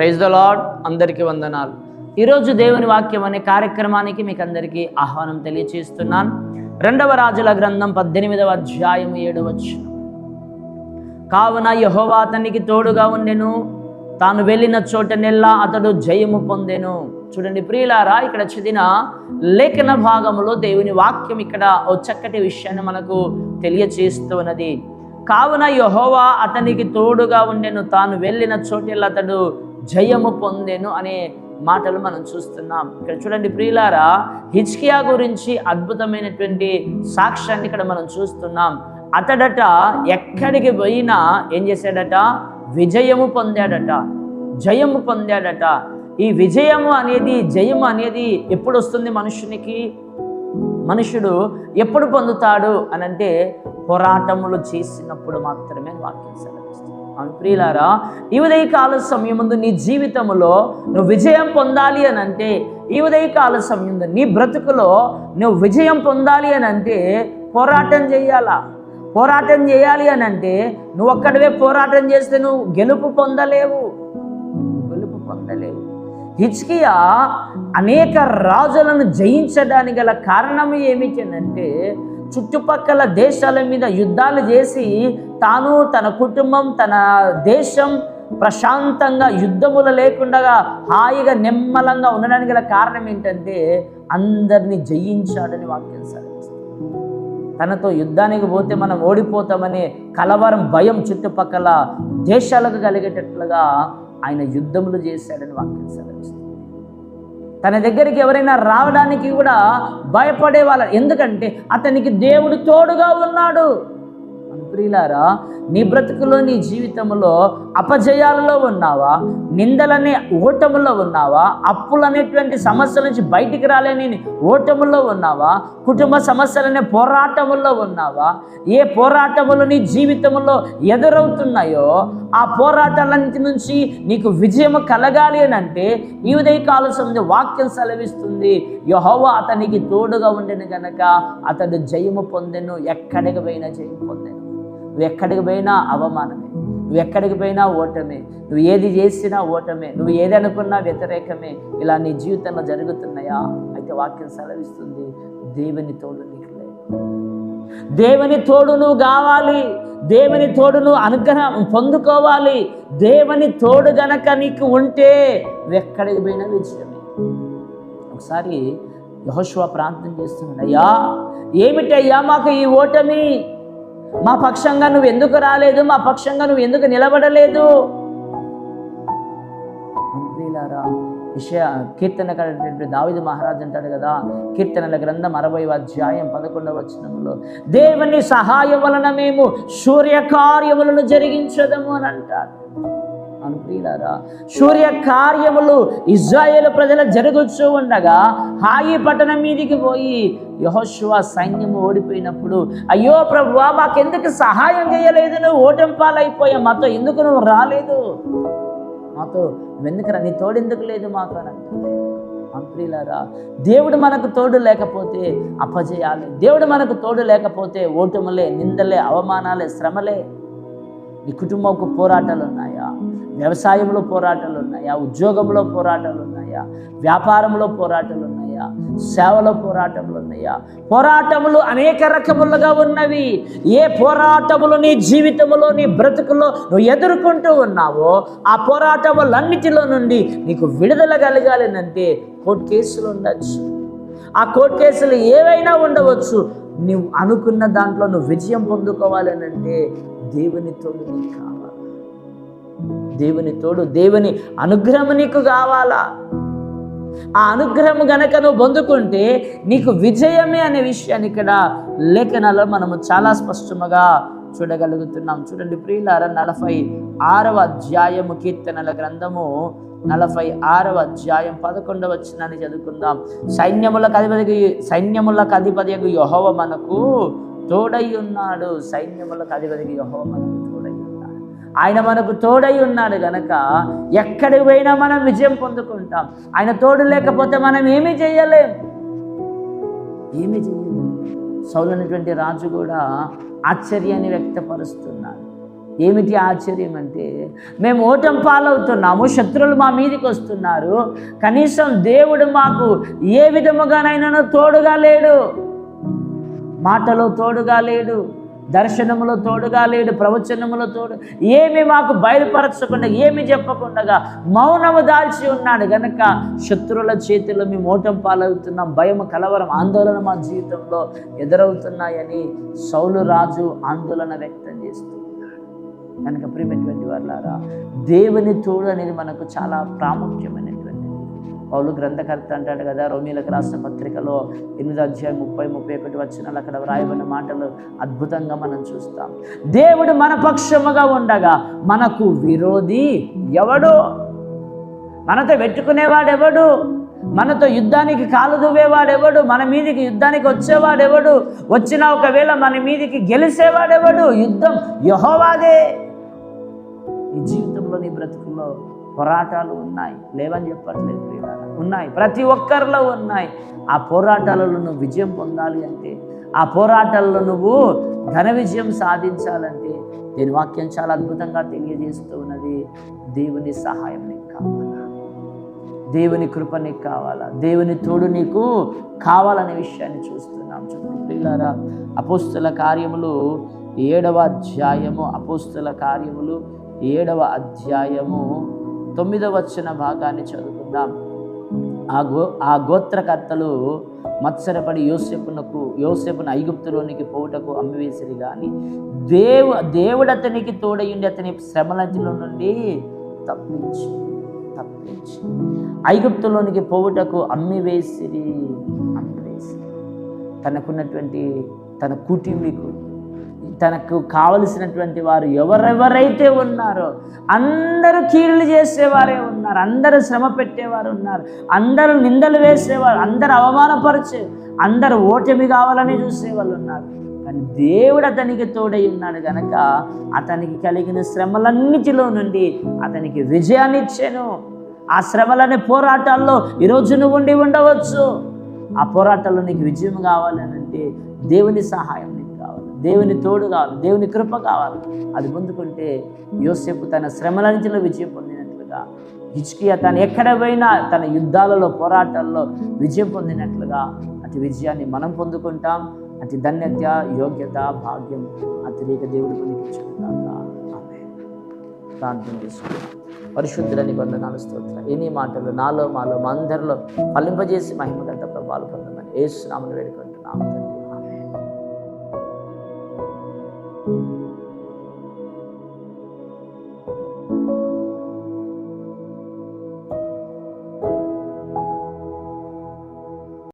Praise the lord అందరికీ వందనాలు. ఈరోజు దేవుని వాక్యం అనే కార్యక్రమానికి మీకు అందరికీ ఆహ్వానం తెలియచేస్తున్నాను. రెండవ రాజుల గ్రంథం పద్దెనిమిదవ అధ్యాయం ఏడు వచనం. కావున యహోవా అతనికి తోడుగా ఉండెను. తాను వెళ్ళిన చోటనెల్లా అతడు జయము పొందెను. చూడండి ప్రియులారా ఇక్కడ చదివిన లేఖన భాగములో దేవుని వాక్యం ఇక్కడ ఓ చక్కటి విషయాన్ని మనకు తెలియచేస్తున్నది. కావున యహోవా అతనికి తోడుగా ఉండెను. తాను వెళ్ళిన చోటెల్లా అతడు జయము పొందెను అనే మాటలు మనం చూస్తున్నాం. ఇక్కడ చూడండి ప్రియులారా హిచ్కియా గురించి అద్భుతమైనటువంటి సాక్ష్యాన్ని ఇక్కడ మనం చూస్తున్నాం. అతడట ఎక్కడికి పోయినా ఏం చేశాడట? విజయము పొందాడట. జయము పొందాడట. ఈ విజయము అనేది జయము అనేది ఎప్పుడు వస్తుంది మనుషునికి మనుషుడు ఎప్పుడు పొందుతాడు అని అంటే పోరాటములు చేసినప్పుడు మాత్రమే వాక్యం అవును. ప్రియులారా ఈ ఉదయకాల సమయముందు నీ జీవితంలో నువ్వు విజయం పొందాలి అని అంటే ఈ ఉదయకాల సమయం నీ బ్రతుకులో నువ్వు విజయం పొందాలి అని అంటే పోరాటం చేయాలా? పోరాటం చేయాలి అని అంటే నువ్వు ఒక్కడివే పోరాటం చేస్తే నువ్వు గెలుపు పొందలేవు. గెలుపు పొందలేవు. హిచ్కియా అనేక రాజులను జయించడానికి గల కారణం ఏమిటంటే చుట్టుపక్కల దేశాల మీద యుద్ధాలు చేసి తాను తన కుటుంబం తన దేశం ప్రశాంతంగా యుద్ధములు లేకుండా హాయిగా నిమ్మలంగా ఉండడానికి గల కారణం ఏంటంటే అందరినీ జయించాడని వాక్యం సెలవిస్తుంది తనతో యుద్ధానికి పోతే మనం ఓడిపోతామనే కలవరం భయం చుట్టుపక్కల దేశాలకు కలిగేటట్లుగా ఆయన యుద్ధములు చేశాడని వాక్యం సెలవిస్తుంది తన దగ్గరికి ఎవరైనా రావడానికి కూడా భయపడే వాళ్ళ ఎందుకంటే అతనికి దేవుడు తోడుగా ఉన్నాడు. ప్రియులారా నీ బ్రతుకులో నీ జీవితంలో అపజయాలలో ఉన్నావా? నిందలనే ఓటములో ఉన్నావా? అప్పులనేటువంటి సమస్యల నుంచి బయటికి రాలేని ఓటముల్లో ఉన్నావా? కుటుంబ సమస్యలనే పోరాటముల్లో ఉన్నావా? ఏ పోరాటములు నీ జీవితంలో ఎదురవుతున్నాయో ఆ పోరాటాలన్నిటి నుంచి నీకు విజయం కలగాలి అని అంటే ఈ ఉదయకాల సమయంలో వాక్యం సెలవిస్తుంది యహోవ అతనికి తోడుగా ఉండెను గనక అతడు జయము పొందెను ఎక్కడికి పోయినా జయం పొందెను. నువ్వు ఎక్కడికి పోయినా అవమానమే. నువ్వు ఎక్కడికి పోయినా ఓటమే. నువ్వు ఏది చేసినా ఓటమే. నువ్వు ఏది అనుకున్నా వ్యతిరేకమే. ఇలా నీ జీవితంలో జరుగుతున్నాయా? అయితే వాక్యం సెలవిస్తుంది. దేవుని తోడు నీకు లేదు. దేవుని తోడు నువ్వు కావాలి. దేవుని తోడు నువ్వు అనుగ్రహం పొందుకోవాలి. దేవుని తోడు గనక నీకు ఉంటే నువ్వు ఎక్కడికి పోయినా విజయమే. ఒకసారి యహోశివ ప్రార్థన చేస్తున్నాడు. అయ్యా ఏమిటయ్యా మాకు ఈ ఓటమి? మా పక్షంగా నువ్వు ఎందుకు రాలేదు? మా పక్షంగా నువ్వు ఎందుకు నిలబడలేదు? అంతేలారా విషయ కీర్తన దావిది మహారాజు అంటాడు కదా కీర్తనల గ్రంథం అరవై అధ్యాయం పదకొండవ వచనంలో దేవుని సహాయం వలన మేము సూర్యకార్యములను జరిగించదము అని అంటాడు. అనుప్రియులారా సూర్య కార్యములు ఇజ్రాయేల్ ప్రజల జరుగుతూ ఉండగా హాయి పట్టణం మీదికి పోయి యహోశివ సైన్యము ఓడిపోయినప్పుడు అయ్యో ప్రభువా మాకెందుకు సహాయం చేయలేదు? నువ్వు ఓటంపాలైపోయా మాతో ఎందుకు నువ్వు రాలేదు? మాతో వెనుక నీ తోడెందుకు లేదు మాకు అని అంప్రియులారా దేవుడు మనకు తోడు లేకపోతే అపజయాలి. దేవుడు మనకు తోడు లేకపోతే ఓటములే నిందలే అవమానాలే శ్రమలే. నీ కుటుంబంకు పోరాటాలు ఉన్నాయా? వ్యవసాయంలో పోరాటాలు ఉన్నాయా? ఉద్యోగంలో పోరాటాలు ఉన్నాయా? వ్యాపారంలో పోరాటాలు ఉన్నాయా? సేవలో పోరాటములు ఉన్నాయా? పోరాటములు అనేక రకములుగా ఉన్నవి. ఏ పోరాటములు నీ జీవితంలో నీ బ్రతుకులో నువ్వు ఎదుర్కొంటూ ఉన్నావో ఆ పోరాటములన్నిటిలో నుండి నీకు విడుదల కలగాలనంటే కోర్టు కేసులు ఉండొచ్చు. ఆ కోర్టు కేసులు ఏవైనా ఉండవచ్చు. నువ్వు అనుకున్న దాంట్లో నువ్వు విజయం పొందుకోవాలనంటే దేవునితో దేవుని నీకు కావాలి. దేవుని తోడు దేవుని అనుగ్రహం నీకు కావాలా? ఆ అనుగ్రహం గనక నువ్వు పొందుకుంటే నీకు విజయమే అనే విషయాన్ని ఇక్కడ లేఖనాల్లో మనము చాలా స్పష్టముగా చూడగలుగుతున్నాం. చూడండి ప్రియులార నలభై ఆరవ అధ్యాయము కీర్తనల గ్రంథము నలభై ఆరవ అధ్యాయం పదకొండవ వచ్చినాన్ని చదువుకుందాం. సైన్యములకు అధిపతి సైన్యములకు అధిపతి యహోవ మనకు తోడై ఉన్నాడు. సైన్యములకు అధిపతి యహోవ మనకు ఆయన మనకు తోడై ఉన్నాడు గనక ఎక్కడికి పోయినా మనం విజయం పొందుకుంటాం. ఆయన తోడు లేకపోతే మనం ఏమీ చేయలేం. ఏమీ చేయలేం. సౌలైనటువంటి రాజు కూడా ఆశ్చర్యాన్ని వ్యక్తపరుస్తున్నాడు. ఏమిటి ఆశ్చర్యం అంటే మేము ఓటం పాలవుతున్నాము శత్రువులు మా మీదకి వస్తున్నారు కనీసం దేవుడు మాకు ఏ విధముగానైనా తోడుగా లేడు. మాటలో తోడుగా లేడు. దర్శనములో తోడుగా లేడు ప్రవచనములో తోడు. ఏమి మాకు బయలుపరచకుండా ఏమి చెప్పకుండా మౌనము దాల్చి ఉన్నాడు. గనక శత్రువుల చేతిలో మేము ఓటం పాలవుతున్నాం భయం కలవరం ఆందోళన మా జీవితంలో ఎదురవుతున్నాయని సౌలు రాజు ఆందోళన వ్యక్తం చేస్తూ కనుక ప్రియమైనటువంటి వాళ్ళారా దేవుని తోడు అనేది మనకు చాలా ప్రాముఖ్యమైన పౌలు గ్రంథకర్త అంటాడు కదా రోమిలకు రాసిన పత్రికలో ఎనిమిది అధ్యాయం ముప్పై ముప్పై ఒకటి వచ్చిన అక్కడ వ్రాయబడిన మాటలు అద్భుతంగా మనం చూస్తాం. దేవుడు మన పక్షముగా ఉండగా మనకు విరోధి ఎవడు? మనతో పెట్టుకునేవాడెవడు? మనతో యుద్ధానికి కాలు దువ్వేవాడెవడు? మన మీదికి యుద్ధానికి వచ్చేవాడెవడు? వచ్చిన ఒకవేళ మన మీదికి గెలిచేవాడెవడు? యుద్ధం యహోవాదే. ఈ జీవితంలో నీ బ్రతుకుల్లో పోరాటాలు ఉన్నాయి. లేవని చెప్పట్లేదు ప్రియులారా. ఉన్నాయి. ప్రతి ఒక్కరిలో ఉన్నాయి. ఆ పోరాటాలలో నువ్వు విజయం పొందాలి అంటే ఆ పోరాటాల్లో నువ్వు ఘన విజయం సాధించాలంటే దీని వాక్యం చాలా అద్భుతంగా తెలియజేస్తూ ఉన్నది. దేవుని సహాయం నీకు కావాలా? దేవుని కృప నీకు కావాలా? దేవుని తోడు నీకు కావాలనే విషయాన్ని చూస్తున్నాం. చూడండి అపోస్తుల కార్యములు ఏడవ అధ్యాయము అపోస్తుల కార్యములు ఏడవ అధ్యాయము. తొమ్మిదవ వచ్చిన భాగాన్ని చదువుకుందాం. ఆ గో ఆ గోత్రకర్తలు మత్సరపడి యోసేపునకు యోసేపును ఐగుప్తులోనికి పోవుటకు అమ్మివేసిరి కానీ దేవు దేవుడు అతనికి తోడయుండి అతని శ్రమలతిలో నుండి తప్పించి తప్పించి ఐగుప్తులోనికి పోవుటకు అమ్మివేసిరి అమ్మివేసిరి. తనకున్నటువంటి తన కుటుంబీకుడు తనకు కావలసినటువంటి వారు ఎవరెవరైతే ఉన్నారో అందరూ కీళ్ళు చేసేవారే ఉన్నారు అందరూ శ్రమ పెట్టేవారు ఉన్నారు అందరూ నిందలు వేసేవారు అందరూ అవమానపరిచే అందరూ ఓటమి కావాలని చూసేవాళ్ళు ఉన్నారు. కానీ దేవుడు అతనికి తోడై ఉన్నాడు గనక అతనికి కలిగిన శ్రమలన్నిటిలో నుండి అతనికి విజయాన్ని ఇచ్చాను. ఆ శ్రమలనే పోరాటాల్లో ఈరోజు నువ్వు ఉండి ఉండవచ్చు. ఆ పోరాటాల్లో నీకు విజయం కావాలని అంటే దేవుని సహాయం దేవుని తోడు కావాలి దేవుని కృప కావాలి. అది పొందుకుంటే యోసేపు తన శ్రమలన్నింటిలో విజయం పొందినట్లుగా హిచ్కియా తను ఎక్కడ పోయినా తన యుద్ధాలలో పోరాటాల్లో విజయం పొందినట్లుగా అటు విజయాన్ని మనం పొందుకుంటాం. అతి ధన్యత యోగ్యత భాగ్యం అతిరేక దేవుడు మనకిచ్చుకుందాక ఆమె ప్రార్థన చేసుకుంటాం పరిశుద్ధులని నిబంధనాలు స్తోత్ర ఎన్ని మాటలు నాలో మాలో మా అందరిలో ఫలింపజేసి మహిమగంత ప్రభావాలు పొందమని ఏసునామని వేడుకుంటున్నాము thank you